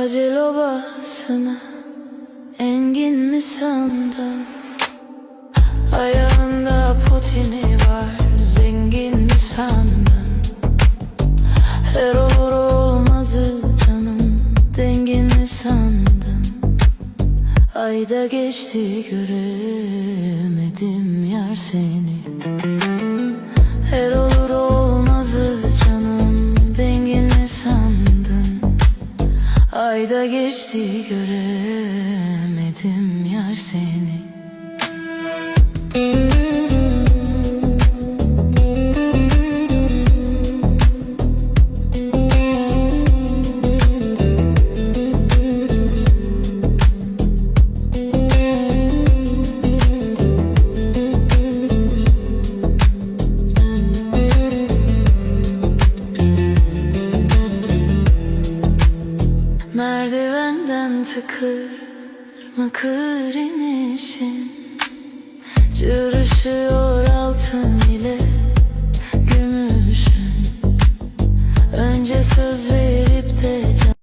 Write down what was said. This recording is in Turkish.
Hacel obasını engin mi sandın? Ayağında potini var zengin mi sandın? Her olur olmazı canım dengin mi sandın? Ayda geçti göremedim yar seni Ayda geçti göremedim yar seni Merdivenden tıkır mıkır inişin. Cırışıyor altın ile gümüşün. Önce söz verip de can